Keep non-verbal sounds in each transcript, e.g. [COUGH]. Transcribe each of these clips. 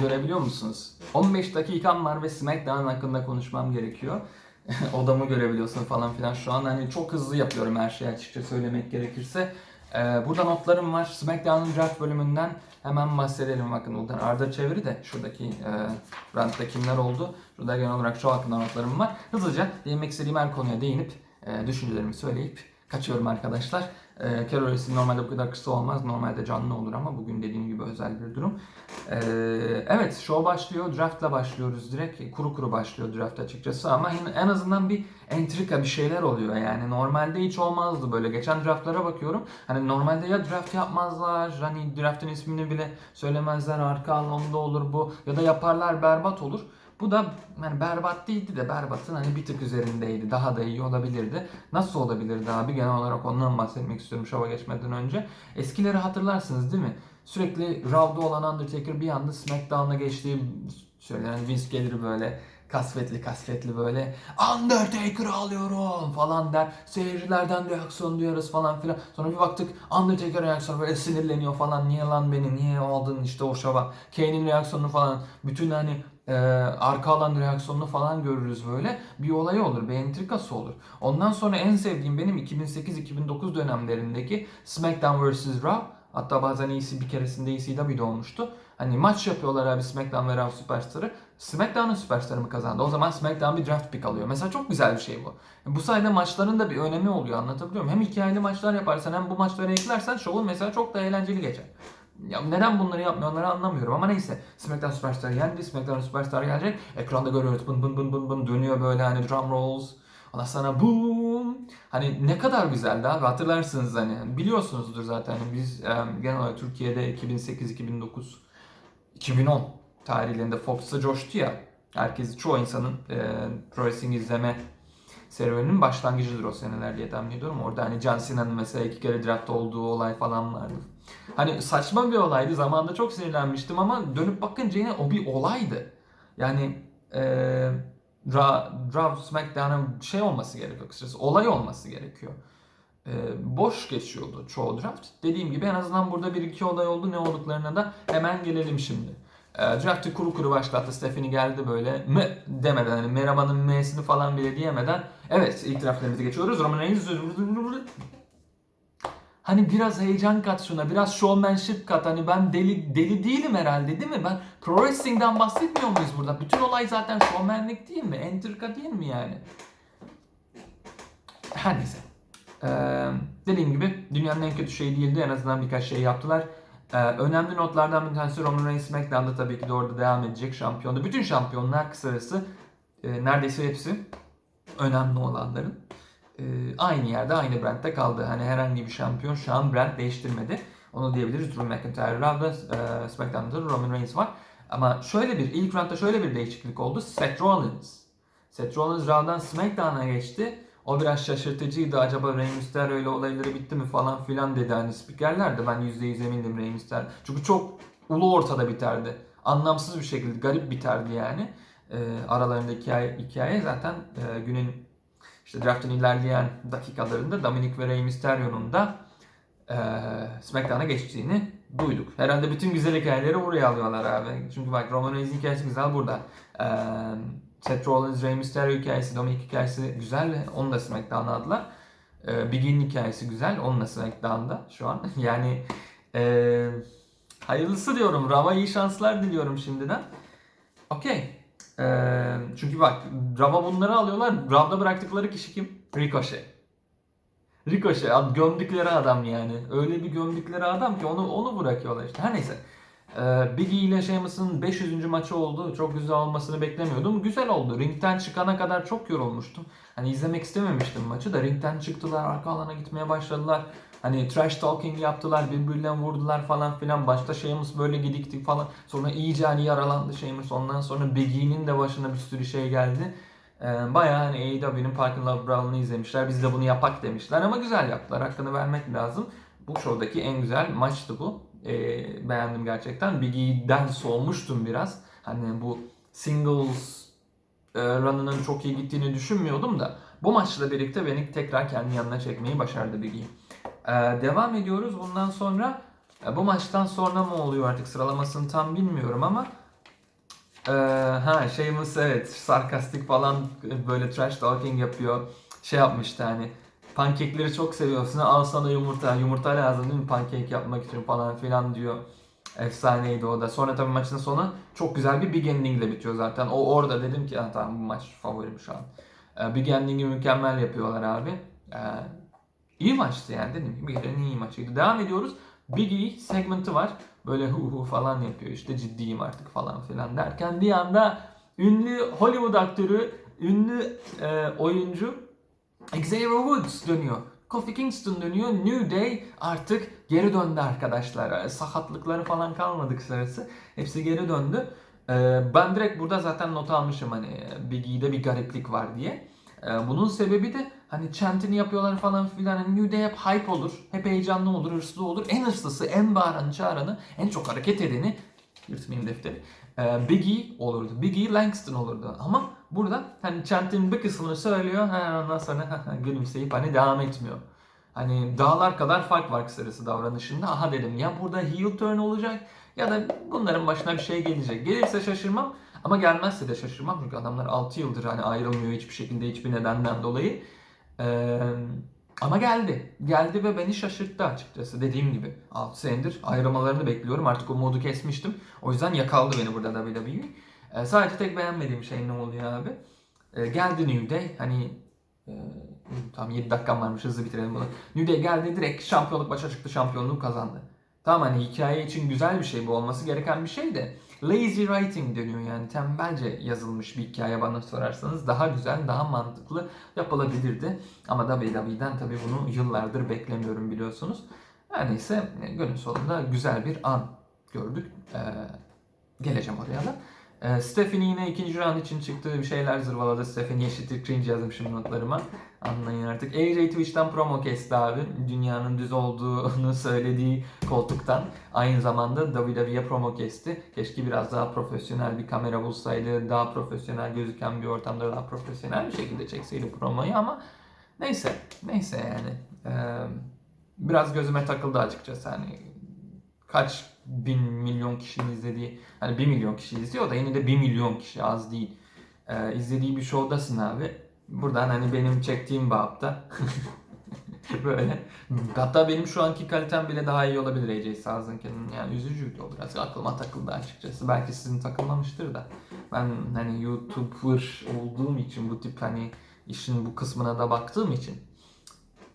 Görebiliyor musunuz? 15 dakikam var ve SmackDown hakkında konuşmam gerekiyor. [LAUGHS] Odamı görebiliyorsun falan filan. Şu an hani çok hızlı yapıyorum her şeyi açıkça söylemek gerekirse. Ee, burada notlarım var. SmackDown'un draft bölümünden hemen bahsedelim. Bakın buradan Arda çeviri de şuradaki e, rantta kimler oldu. Şurada genel olarak şu hakkında notlarım var. Hızlıca değinmek istediğim her konuya değinip e, düşüncelerimi söyleyip kaçıyorum arkadaşlar. E, Carol normalde bu kadar kısa olmaz. Normalde canlı olur ama bugün dediğim gibi özel bir durum. Ee, evet show başlıyor. Draft'la başlıyoruz direkt. Kuru kuru başlıyor draft açıkçası ama en azından bir entrika bir şeyler oluyor yani. Normalde hiç olmazdı böyle. Geçen draftlara bakıyorum. Hani normalde ya draft yapmazlar. Hani draft'ın ismini bile söylemezler. Arka anlamda olur bu. Ya da yaparlar berbat olur. Bu da yani berbat değildi de berbatın hani bir tık üzerindeydi. Daha da iyi olabilirdi. Nasıl olabilirdi abi? Genel olarak ondan bahsetmek istiyorum şova geçmeden önce. Eskileri hatırlarsınız değil mi? Sürekli Raw'da olan Undertaker bir anda SmackDown'a geçtiği söylenen Vince gelir böyle kasvetli kasvetli böyle Undertaker'ı alıyorum falan der. Seyircilerden reaksiyon duyarız falan filan. Sonra bir baktık Undertaker reaksiyonu böyle sinirleniyor falan. Niye lan beni niye aldın işte o şova. Kane'in reaksiyonunu falan. Bütün hani e, arka alan reaksiyonunu falan görürüz böyle. Bir olayı olur, bir entrikası olur. Ondan sonra en sevdiğim benim 2008-2009 dönemlerindeki SmackDown vs. Raw. Hatta bazen iyisi bir keresinde ECW'de olmuştu. Hani maç yapıyorlar abi SmackDown ve Raw Superstar'ı. SmackDown'ın Superstar'ı mı kazandı? O zaman SmackDown bir draft pick alıyor. Mesela çok güzel bir şey bu. Bu sayede maçların da bir önemi oluyor anlatabiliyor muyum? Hem hikayeli maçlar yaparsan hem bu maçları eklersen şovun mesela çok da eğlenceli geçer. Ya neden bunları yapmıyorları anlamıyorum ama neyse. SmackDown Superstar yendi. SmackDown Superstar gelecek. Ekranda görüyoruz bın bın bın bın bın dönüyor böyle hani drum rolls. Ondan sonra boom. Hani ne kadar güzeldi abi hatırlarsınız hani. Biliyorsunuzdur zaten biz e, genel olarak Türkiye'de 2008, 2009, 2010 tarihlerinde Fox'ta coştu ya. Herkes, çoğu insanın e, pro wrestling izleme serüveninin başlangıcıdır o seneler diye tahmin ediyorum. Orada hani John Cena'nın mesela iki kere draft olduğu olay falan vardı. Hani saçma bir olaydı. Zamanında çok sinirlenmiştim ama dönüp bakınca yine o bir olaydı. Yani eee Raw, SmackDown'ın şey olması gerekiyor kısacası. Olay olması gerekiyor. Ee, boş geçiyordu çoğu draft. Dediğim gibi en azından burada bir iki olay oldu. Ne olduklarına da hemen gelelim şimdi. Ee, draft'ı kuru kuru başlattı. Stephanie geldi böyle mı demeden hani merhabanın m'sini falan bile diyemeden evet ilk draftlarımızı geçiyoruz. Roman Reigns Hani biraz heyecan kat şuna, biraz showmanship kat. Hani ben deli deli değilim herhalde değil mi? Ben pro wrestling'den bahsetmiyor muyuz burada? Bütün olay zaten showmanlik değil mi? Entrika değil mi yani? Her neyse. Ee, dediğim gibi dünyanın en kötü şeyi değildi. En azından birkaç şey yaptılar. Ee, önemli notlardan bir tanesi Roman Reigns SmackDown'da tabii ki de orada devam edecek şampiyonda. Bütün şampiyonlar kısacası e, neredeyse hepsi önemli olanların e, aynı yerde aynı brandte kaldı. Hani herhangi bir şampiyon şu an brand değiştirmedi. Onu diyebiliriz. Drew McIntyre, Raw'da, e, SmackDown'da Roman Reigns var. Ama şöyle bir, ilk roundda şöyle bir değişiklik oldu. Seth Rollins. Seth Rollins Raw'dan SmackDown'a geçti. O biraz şaşırtıcıydı. Acaba Rey Mysterio ile olayları bitti mi falan filan dedi hani spikerler de ben %100 emindim Rey Mysterio. Çünkü çok ulu ortada biterdi. Anlamsız bir şekilde garip biterdi yani. E, aralarındaki hikaye, hikaye zaten e, günün işte draftın ilerleyen dakikalarında Dominic ve Rey Mysterio'nun da e, SmackDown'a geçtiğini duyduk. Herhalde bütün güzel hikayeleri oraya alıyorlar abi. Çünkü bak Roman Reigns'in hikayesi güzel burada. E, Seth Rollins, Rey Mysterio hikayesi, Dominic hikayesi güzel. Onu da SmackDown'a aldılar. E, Big E'nin hikayesi güzel. Onun da SmackDown'da şu an. [LAUGHS] yani e, hayırlısı diyorum. Rava iyi şanslar diliyorum şimdiden. Okey. Ee, çünkü bak Rav'a bunları alıyorlar. Rav'da bıraktıkları kişi kim? Ricochet. Ricochet gömdükleri adam yani. Öyle bir gömdükleri adam ki onu onu bırakıyorlar işte. Her neyse. Ee, Big E ile Sheamus'un 500. maçı oldu. Çok güzel olmasını beklemiyordum. Güzel oldu. Ringten çıkana kadar çok yorulmuştum. Hani izlemek istememiştim maçı da ringten çıktılar, arka alana gitmeye başladılar. Hani trash talking yaptılar, birbirlerine vurdular falan filan. Başta Sheamus böyle gidikti falan. Sonra iyice hani yaralandı Sheamus. Ondan sonra Big E'nin de başına bir sürü şey geldi. Ee, bayağı hani AEW'nin Park Love Brown'unu izlemişler. Biz de bunu yapak demişler ama güzel yaptılar. Hakkını vermek lazım. Bu show'daki en güzel maçtı bu. Ee, beğendim gerçekten. Big E'den soğumuştum biraz. Hani bu singles e, run'ının çok iyi gittiğini düşünmüyordum da bu maçla birlikte beni tekrar kendi yanına çekmeyi başardı Big E. Ee, devam ediyoruz. Bundan sonra e, bu maçtan sonra mı oluyor artık sıralamasını tam bilmiyorum ama Ee, ha Sheamus evet sarkastik falan böyle trash talking yapıyor. Şey yapmıştı hani pankekleri çok seviyorsun al sana yumurta. Yumurta lazım değil mi pankek yapmak için falan filan diyor. Efsaneydi o da. Sonra tabii maçın sonu çok güzel bir big ending ile bitiyor zaten. O orada dedim ki "Ha, tamam bu maç favorim şu an. Ee, big ending'i mükemmel yapıyorlar abi. Ee, iyi maçtı yani dedim ki bir gecenin iyi maçıydı. Devam ediyoruz. Big E segmenti var. Böyle hu hu falan yapıyor işte ciddiyim artık falan filan derken bir anda ünlü Hollywood aktörü, ünlü e, oyuncu Xavier Woods dönüyor. Kofi Kingston dönüyor. New Day artık geri döndü arkadaşlar. Sakatlıkları falan kalmadı kısacası. Hepsi geri döndü. Ee, ben direkt burada zaten not almışım hani Big E'de bir gariplik var diye. Bunun sebebi de hani chantini yapıyorlar falan filan. Hani New Day hep hype olur. Hep heyecanlı olur, hırslı olur. En hırslısı, en bağıranı, çağıranı, en çok hareket edeni yırtmayayım defteri. Ee, Big E olurdu. Big E Langston olurdu. Ama burada hani chantinin bir kısmını söylüyor. Ha, ondan sonra gülümseyip hani devam etmiyor. Hani dağlar kadar fark var kısacası davranışında. Aha dedim ya burada heel turn olacak ya da bunların başına bir şey gelecek. Gelirse şaşırmam ama gelmezse de şaşırmam. Çünkü adamlar 6 yıldır hani ayrılmıyor hiçbir şekilde hiçbir nedenden dolayı. Ee, ama geldi. Geldi ve beni şaşırttı açıkçası. Dediğim gibi 6 senedir ayrılmalarını bekliyorum. Artık o modu kesmiştim. O yüzden yakaldı beni burada WWE. Ee, sadece tek beğenmediğim şey ne oluyor abi? Ee, geldi New Day. Hani e, tam 7 dakikam varmış hızlı bitirelim bunu. New Day geldi direkt şampiyonluk başa çıktı şampiyonluğu kazandı. Tamam hani hikaye için güzel bir şey bu olması gereken bir şey de lazy writing deniyor yani tembelce yazılmış bir hikaye bana sorarsanız daha güzel daha mantıklı yapılabilirdi. Ama WWE'den tabii bunu yıllardır beklemiyorum biliyorsunuz. Her neyse günün sonunda güzel bir an gördük. Ee, geleceğim oraya da. Ee, Stephanie yine ikinci round için çıktığı bir şeyler zırvaladı. Stephanie eşittir cringe yazmışım notlarıma. Anlayın artık. AJ Twitch'ten promo kesti abi. Dünyanın düz olduğunu [LAUGHS] söylediği koltuktan. Aynı zamanda WWE'ye promo kesti. Keşke biraz daha profesyonel bir kamera bulsaydı. Daha profesyonel gözüken bir ortamda daha profesyonel bir şekilde çekseydi promoyu ama neyse. Neyse yani. Ee, biraz gözüme takıldı açıkçası. Hani kaç bin milyon kişinin izlediği hani 1 milyon kişi izliyor da yine de 1 milyon kişi az değil. Ee, izlediği bir şovdasın abi. Buradan hani benim çektiğim bağıpta [LAUGHS] böyle. Hatta benim şu anki kalitem bile daha iyi olabilir AJ Style'ınkinin. Yani üzücüydü o biraz. Aklıma takıldı açıkçası. Belki sizin takılmamıştır da. Ben hani YouTuber olduğum için bu tip hani işin bu kısmına da baktığım için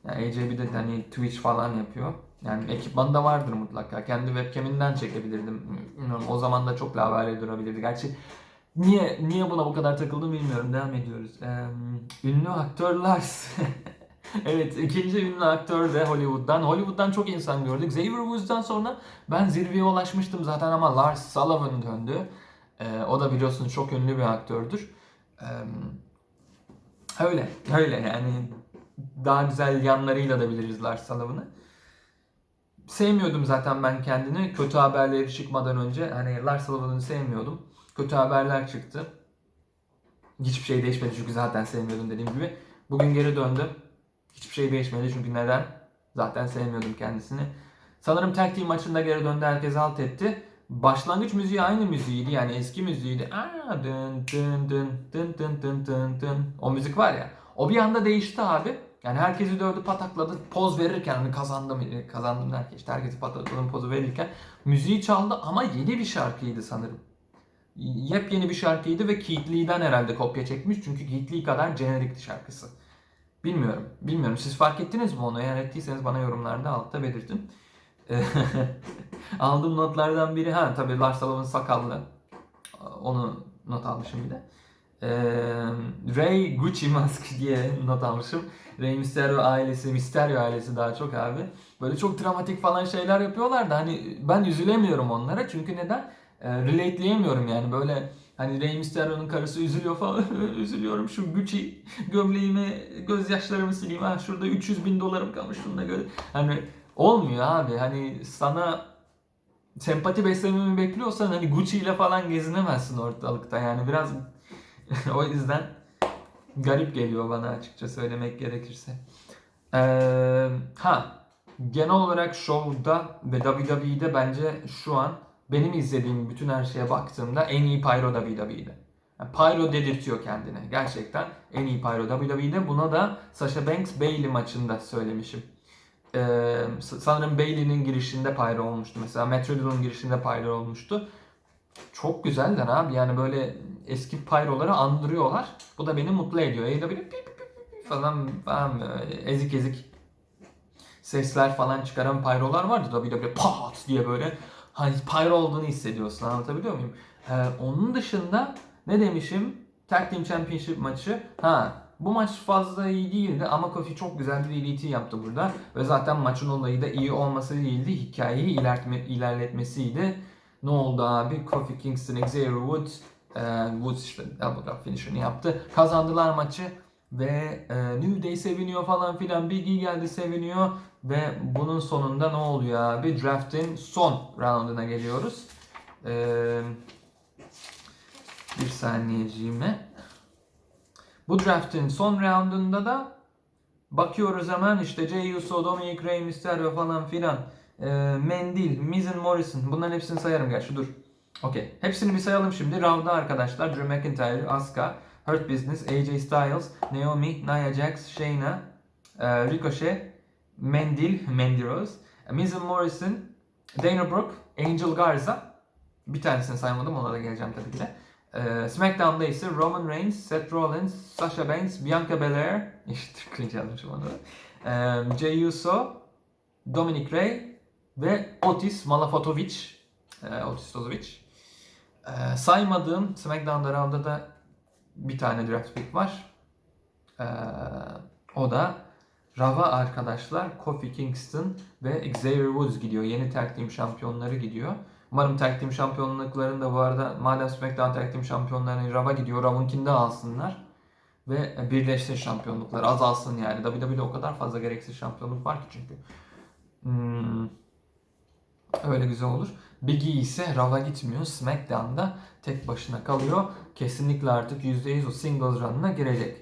yani AJ bir de hani Twitch falan yapıyor. Yani ekipmanı da vardır mutlaka. Kendi webcaminden çekebilirdim. Bilmiyorum, o zaman da çok lavale durabilirdi. Gerçi niye niye buna bu kadar takıldım bilmiyorum. Devam ediyoruz. Ee, ünlü aktör Lars. [LAUGHS] evet ikinci ünlü aktör de Hollywood'dan. Hollywood'dan çok insan gördük. Xavier Woods'dan sonra ben zirveye ulaşmıştım zaten ama Lars Sullivan döndü. Ee, o da biliyorsunuz çok ünlü bir aktördür. Ee, öyle öyle yani daha güzel yanlarıyla da biliriz Lars Sullivan'ı sevmiyordum zaten ben kendini. Kötü haberleri çıkmadan önce hani Lars Sullivan'ı sevmiyordum. Kötü haberler çıktı. Hiçbir şey değişmedi çünkü zaten sevmiyordum dediğim gibi. Bugün geri döndü. Hiçbir şey değişmedi çünkü neden? Zaten sevmiyordum kendisini. Sanırım tag team maçında geri döndü. Herkes alt etti. Başlangıç müziği aynı müziğiydi yani eski müziğiydi. Aa, dın dın dın dın dın dın dın dın. O müzik var ya. O bir anda değişti abi. Yani herkesi dövdü patakladı poz verirken hani kazandım kazandım derken işte herkesi patakladım pozu verirken müziği çaldı ama yeni bir şarkıydı sanırım. Yepyeni bir şarkıydı ve Keith Lee'den herhalde kopya çekmiş çünkü Keith Lee kadar jenerikti şarkısı. Bilmiyorum. Bilmiyorum. Siz fark ettiniz mi onu? Eğer ettiyseniz bana yorumlarda altta belirtin. [LAUGHS] Aldığım notlardan biri ha tabii Lars Sullivan sakallı. Onu not almışım bir de. Ee, Ray Gucci Mask [LAUGHS] diye not almışım. Rey Mysterio ailesi, Mysterio ailesi daha çok abi. Böyle çok dramatik falan şeyler yapıyorlar da hani ben üzülemiyorum onlara. Çünkü neden? E, relate'leyemiyorum yani. Böyle hani Rey Mysterio'nun karısı üzülüyor falan. [LAUGHS] Üzülüyorum şu Gucci gömleğimi gözyaşlarımı sileyim. Ha şurada 300 bin dolarım kalmış şunda göre hani olmuyor abi. Hani sana sempati beslememi bekliyorsan hani Gucci ile falan gezinemezsin ortalıkta. Yani biraz [LAUGHS] o yüzden garip geliyor bana açıkça söylemek gerekirse. Ee, ha genel olarak show'da ve WWE'de bence şu an benim izlediğim bütün her şeye baktığımda en iyi Pyro WWE'de. Yani Pyro dedirtiyor kendine. Gerçekten en iyi Pyro WWE'de. Buna da Sasha Banks Bailey maçında söylemişim. Ee, sanırım Bailey'nin girişinde Pyro olmuştu. Mesela Matt girişinde Pyro olmuştu. Çok güzeller abi. Yani böyle eski Pyro'ları andırıyorlar. Bu da beni mutlu ediyor. AEW pip pip pip falan, falan ezik ezik sesler falan çıkaran pyrolar vardı da bir de böyle pat diye böyle hani pyro olduğunu hissediyorsun anlatabiliyor muyum? Ee, onun dışında ne demişim? Tag Team Championship maçı. Ha bu maç fazla iyi değildi ama Kofi çok güzel bir DDT yaptı burada. Ve zaten maçın olayı da iyi olması değildi. Hikayeyi ilerletme, ilerletmesiydi. Ne oldu abi? Kofi Kingston, Xavier Woods, e, Woods işte double drop finisher'ını yaptı. Kazandılar maçı. Ve e, New Day seviniyor falan filan. Big E geldi seviniyor. Ve bunun sonunda ne oluyor abi? Draft'in son rounduna geliyoruz. Ee, bir saniyeciğime. Bu draft'in son roundunda da bakıyoruz hemen işte Jey Uso, Dominic Rey, Mysterio falan filan. Ee, Mendil, Miz and Morrison. Bunların hepsini sayarım gerçi dur. Okey. Hepsini bir sayalım şimdi. Round'da arkadaşlar Drew McIntyre, Asuka, Hurt Business, AJ Styles, Naomi, Nia Jax, Shayna, e, Ricochet, Mendil, Mandy Rose, Miz and Morrison, Dana Brooke, Angel Garza. Bir tanesini saymadım ona da geleceğim tabii ki de. Ee, SmackDown'da ise Roman Reigns, Seth Rollins, Sasha Banks, Bianca Belair, [LAUGHS] işte cringe yazmışım onu. Ee, Jey Uso, Dominic Rey ve Otis Malafatovic. Ee, Otis Tozovic. Ee, saymadığım SmackDown'da Raw'da da bir tane draft pick var. Ee, o da Rava arkadaşlar Kofi Kingston ve Xavier Woods gidiyor. Yeni tag team şampiyonları gidiyor. Umarım tag team şampiyonluklarını da bu arada madem SmackDown tag team şampiyonlarını Rava gidiyor. Rav'ınkinde alsınlar. Ve birleşsin şampiyonluklar azalsın yani. WWE'de o kadar fazla gereksiz şampiyonluk var ki çünkü. Hmm, öyle güzel olur. Big E ise Raw'a gitmiyor. SmackDown'da tek başına kalıyor. Kesinlikle artık %100 o singles run'ına girecek.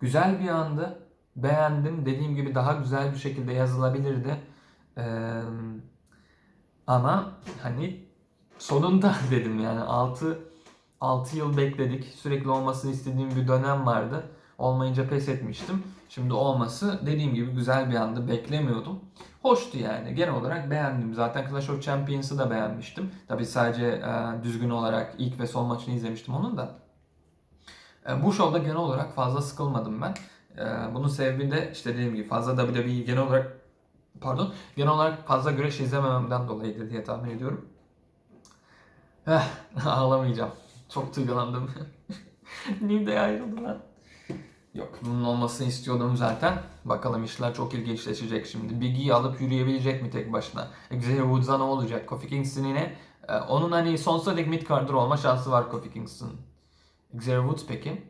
Güzel bir andı. Beğendim. Dediğim gibi daha güzel bir şekilde yazılabilirdi. Ee, ama hani sonunda [LAUGHS] dedim yani 6 6 yıl bekledik. Sürekli olmasını istediğim bir dönem vardı. Olmayınca pes etmiştim. Şimdi olması dediğim gibi güzel bir andı. Beklemiyordum. Hoştu yani. Genel olarak beğendim. Zaten Clash of Champions'ı da beğenmiştim. Tabi sadece e, düzgün olarak ilk ve son maçını izlemiştim onun da. E, bu şovda genel olarak fazla sıkılmadım ben. E, bunun sebebi de işte dediğim gibi fazla WWE genel olarak pardon genel olarak fazla güreş izlemememden dolayıdır diye tahmin ediyorum. Eh, [LAUGHS] ağlamayacağım. Çok duygulandım. [LAUGHS] Day ayrıldı lan. Yok bunun olmasını istiyordum zaten. Bakalım işler çok ilginçleşecek şimdi. Big E alıp yürüyebilecek mi tek başına? Xavier Woods'a ne olacak? Kofi Kingston yine e, onun hani sonsuza dek mid olma şansı var Kofi Kingston. Xavier Woods peki?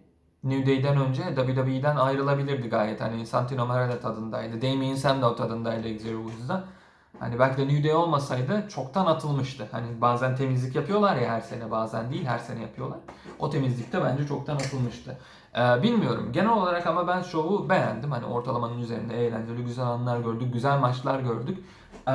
New Day'den önce WWE'den ayrılabilirdi gayet. Hani Santino Marella tadındaydı. Damien Sandow tadındaydı Xavier Woods'da. Hani belki de New Day olmasaydı çoktan atılmıştı. Hani bazen temizlik yapıyorlar ya her sene bazen değil her sene yapıyorlar. O temizlikte bence çoktan atılmıştı. Ee, bilmiyorum. Genel olarak ama ben şovu beğendim. Hani ortalamanın üzerinde eğlenceli güzel anlar gördük. Güzel maçlar gördük. Ee,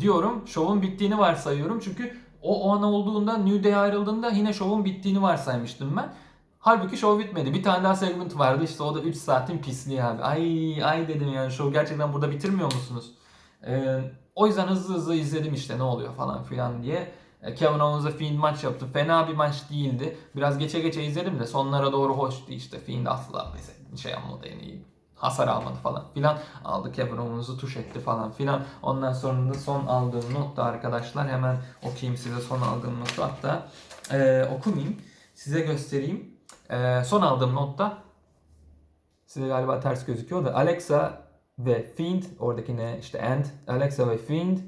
diyorum şovun bittiğini varsayıyorum. Çünkü o, o an olduğunda New Day ayrıldığında yine şovun bittiğini varsaymıştım ben. Halbuki şov bitmedi. Bir tane daha segment vardı işte o da 3 saatin pisliği abi. Ay ay dedim yani şov gerçekten burada bitirmiyor musunuz? Ee, o yüzden hızlı hızlı izledim işte ne oluyor falan filan diye. E, Kevin Owens'la Fiend maç yaptı. Fena bir maç değildi. Biraz geçe geçe izledim de sonlara doğru hoştu işte. Fiend asla mesela şey yapmadı yani hasar almadı falan filan. Aldı Kevin Owens'u tuş etti falan filan. Ondan sonra da son aldığım not da arkadaşlar hemen okuyayım size son aldığım notu. Hatta e, okumayayım. Size göstereyim. E, son aldığım notta size galiba ters gözüküyor da Alexa ve Fiend oradakine işte and Alexa ve Fiend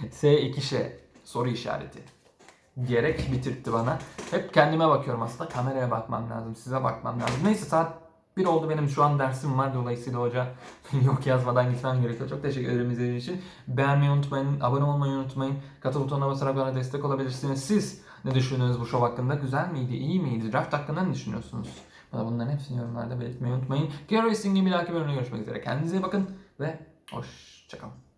[LAUGHS] S2 şey soru işareti diyerek bitirtti bana. Hep kendime bakıyorum aslında. Kameraya bakmam lazım. Size bakmam lazım. Neyse saat 1 oldu benim şu an dersim var. Dolayısıyla hoca [LAUGHS] yok yazmadan gitmem gerekiyor. Çok teşekkür ederim izlediğiniz için. Beğenmeyi unutmayın. Abone olmayı unutmayın. Katıl butonuna basarak bana destek olabilirsiniz. Siz ne düşünüyorsunuz bu show hakkında? Güzel miydi? iyi miydi? Draft hakkında ne düşünüyorsunuz? Bana bunların hepsini yorumlarda belirtmeyi unutmayın. Gear Racing'in bir dahaki bölümde görüşmek üzere. Kendinize iyi bakın ve hoşçakalın.